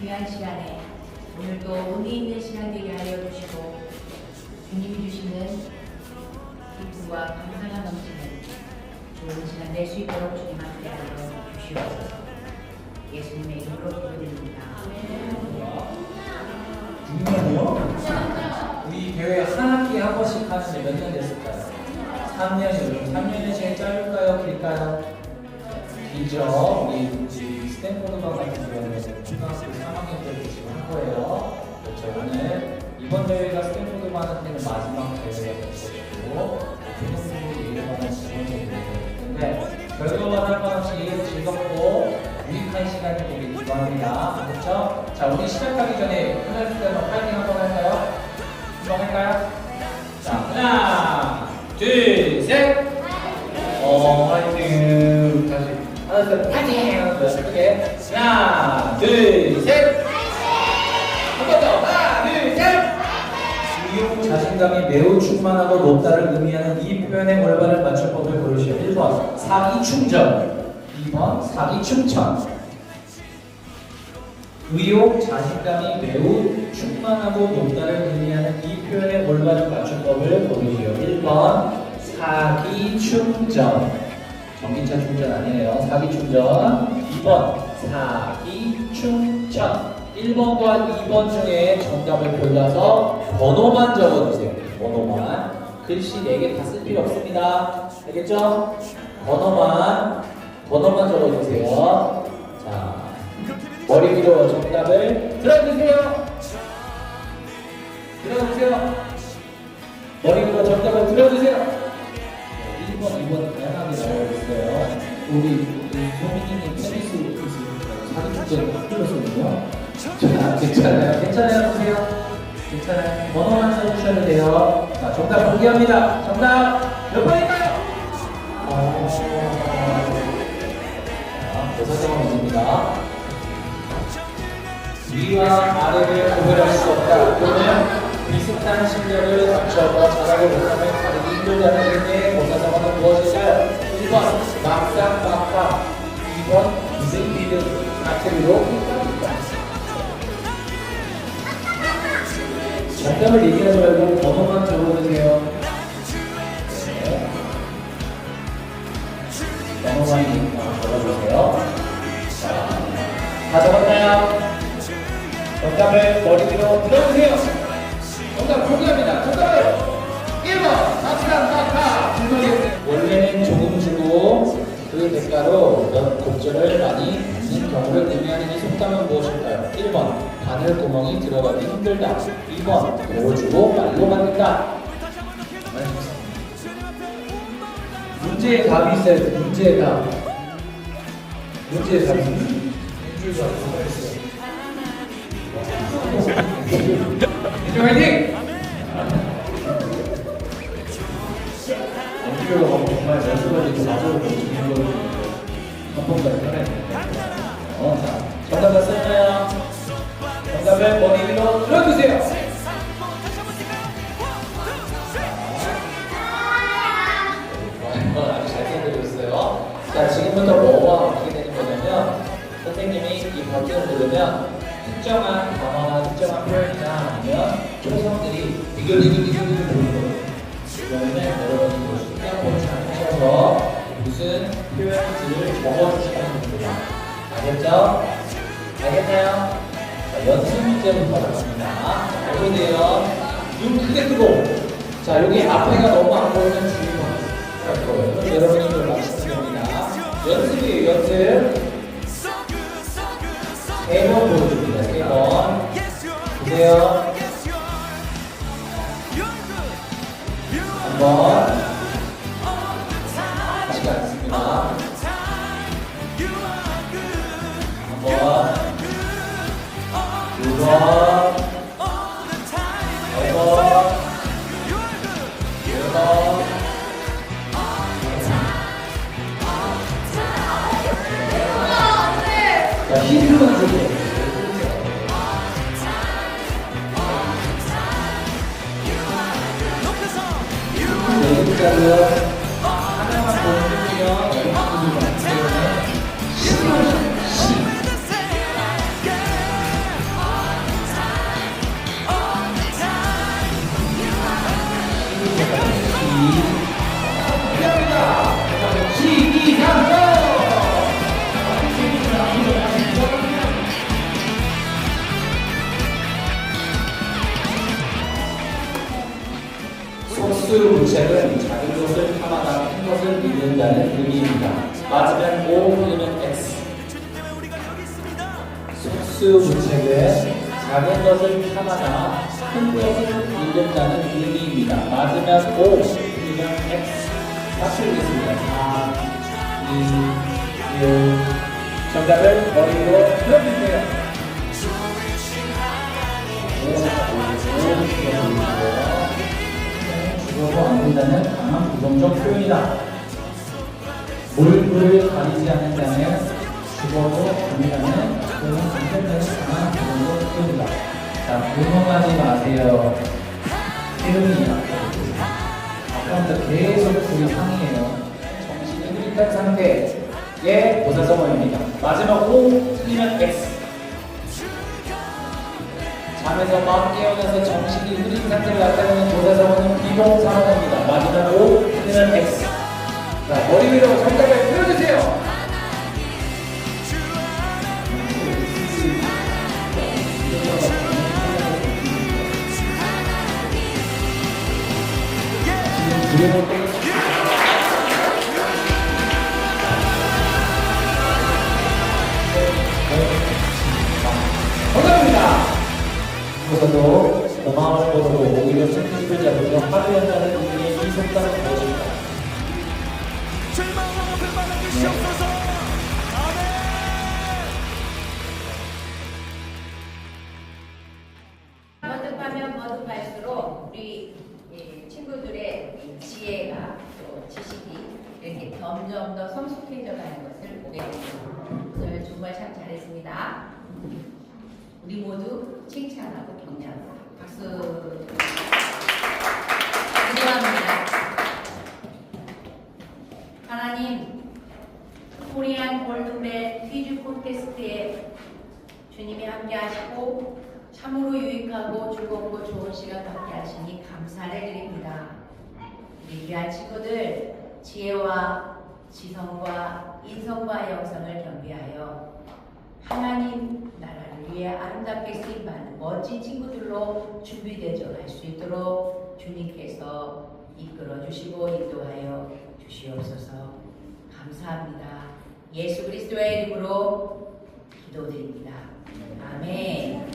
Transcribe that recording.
귀한 시간에 오늘도 의미 있는 시간 되게 하여 주시고 주님이 주시는 기쁨과 감사가 넘치는 좋은 시간 될 수 있도록 주님 앞에 하여 주시옵소서 예수님의 이름으로 기도드립니다. 중요하네요. 우리 대회 한 학기에 한 번씩 하는 지몇년 됐을까요? 3년이요. 3년이 제일 짧을까요? 길까요? 길죠. 우리 스탠포드 방 같은 경우는 초등학교 3학년 때부터 지금 한 거예요. 그렇죠. 오늘 이번 대회가 스탠포드방한테는 마지막 대회가 됐고 대부분이 예고하는 지원 대회인데 결과만 한번씩 즐겁고 유익한 시간이 되길 기도합니다. 그렇죠? 자, 우리 시작하기 전에 하나 둘 셋, 파이팅 한번 할까요? 한번 할까요? 자, 하나, 둘, 둘, 셋. 한번 더. 하나, 둘, 셋. 의욕 자신감이 매우 충만하고 높다를 의미하는 이 표현의 올바른 맞춤법을 고르시오. 1번 사기 충전 2번 사기 충천 의욕 자신감이 매우 충만하고 높다를 의미하는 이 표현의 올바른 맞춤법을 고르시오. 1번 사기 충전 전기차 충전 아니에요. 사기 충전 2번 사기 충천 1번과 2번 중에 정답을 골라서 번호만 적어주세요. 번호만. 글씨 4개 다 쓸 필요 없습니다. 알겠죠? 번호만, 번호만 적어주세요. 자, 머리 위로 정답을 들어주세요. 들어주세요. 머리 위로 정답을 들어주세요. 1번, 2번 다양하게 나오고 있어요. 우리 축제를 틀렸거든요. 자, 괜찮아요. 괜찮아요. 보세요. 괜찮아요. 번호만 써주셔도 돼요. 자, 정답 공개합니다. 정답 몇 번일까요? 어, 자, 대사정은 문제입니다. 위와 아래를 구별할 수 없다. 또는 비슷한 실력을 갖춰서 잘하고 못하면 다르기 힘들다는 의미의 모사성어는 무엇일까요? 1번 막상 막하 2번 비등비등 카테고리로 정답을 얘기하지 말고 번호만 적어주세요. 네. 번호만 아, 적어주세요. 자, 다 적었나요? 정답을 머리 위로 들어주세요. 정답 공개합니다. 정답은 1번 막상 막하 원래는 조금 주고 그 대가로 몇 곡절을 많이 경우를 의미하는 이 속담은 무엇일까요? 1번 바늘 구멍이 들어가기 힘들다 2번 도로 주고 말로 받는다 문제의 답이 있어요 문제의 답 문제의 답이 문제가 뭐가 있어요 민주 화이팅! 연주가 정말 연습을 좀 맞아보고 있는 걸 한번까지 해냈는데 어, 자, 정답 다 썼나요? 정답을 머리 위로 들어주세요 어, 아주 잘 생각되고 있어요 자, 지금부터 뭐가 어떻게 되는 거냐면 선생님이 이 버튼을 누르면 특정한 단어나 특정한 표현이나 아니면 초성들이 비글비글비글 보이는 거예요 그러면 여러분이 신경 하셔서 무슨 표현인지를 적어주시면 됩니다. 알겠죠? 알겠나요? 자, 연습 문제부터 나갑니다. 잘 보세요. 눈 크게 뜨고. 자, 여기 앞에가 너무 안 보이면 거예요. 그럼 여러분이 이걸 맞추면 됩니다. 연습이에요, 연습. 세번 보여줍니다. 세 번. 보세요. 한 번. 네 번. 네 번. 자. 여기까지요. 하나만 보여주세요. 여 것을 이룬다는 의미입니다. 맞으면 O 또는 X. 속수무책은 작은 것을 탐하다 큰 것을 이룬다는 의미입니다. 맞으면 O 또는 X. 맞추겠습니다. 4, 2, 1. 정답을 머리로 풀어주세요. 주어도 안 된다는 강한 부정적 표현이다. 몰골을 가리지 않는다면 죽어도 아니라는 그런 반대되는 강한 부정적 표현이다. 자, 불멍하지 마세요. 약해요. 아까부터 계속 우리 상이에요. 정신이 흐릿한 상태의 보사성어입니다. 마지막 O, 틀리면 X. 잠에서 막 깨어나서 정신이 흐린 상태를 나타내는 보사성어는 비동사원입니다. 마지막 O, 틀리면 X. 자, 머리 위로 정답을 풀어주세요. 정답입니다. 그것도 고마운 것으로 오히려 책임을 잡으며 화려한다는 의미의 이 속담은 무엇 거듭하면 거듭할수록 우리 예, 친구들의 이 지혜가 또 지식이 이렇게 점점 더 성숙해져 가는 것을 보게 됩니다. 오늘 정말 참 잘했습니다. 우리 모두 칭찬하고 격려합니다. 박수. 기도합니다. 하나님, 코리안 골든벨 퀴즈 콘테스트에 주님이 함께 하시고 참으로 유익하고 즐겁고 좋은 시간 갖게 하시니 감사를 드립니다. 우리 귀한 친구들 지혜와 지성과 인성과 영성을 겸비하여 하나님 나라를 위해 아름답게 쓰임받는 멋진 친구들로 준비되져 갈수 있도록 주님께서 이끌어 주시고 인도하여 주시옵소서 감사합니다. 예수 그리스도의 이름으로 기도드립니다. 아멘.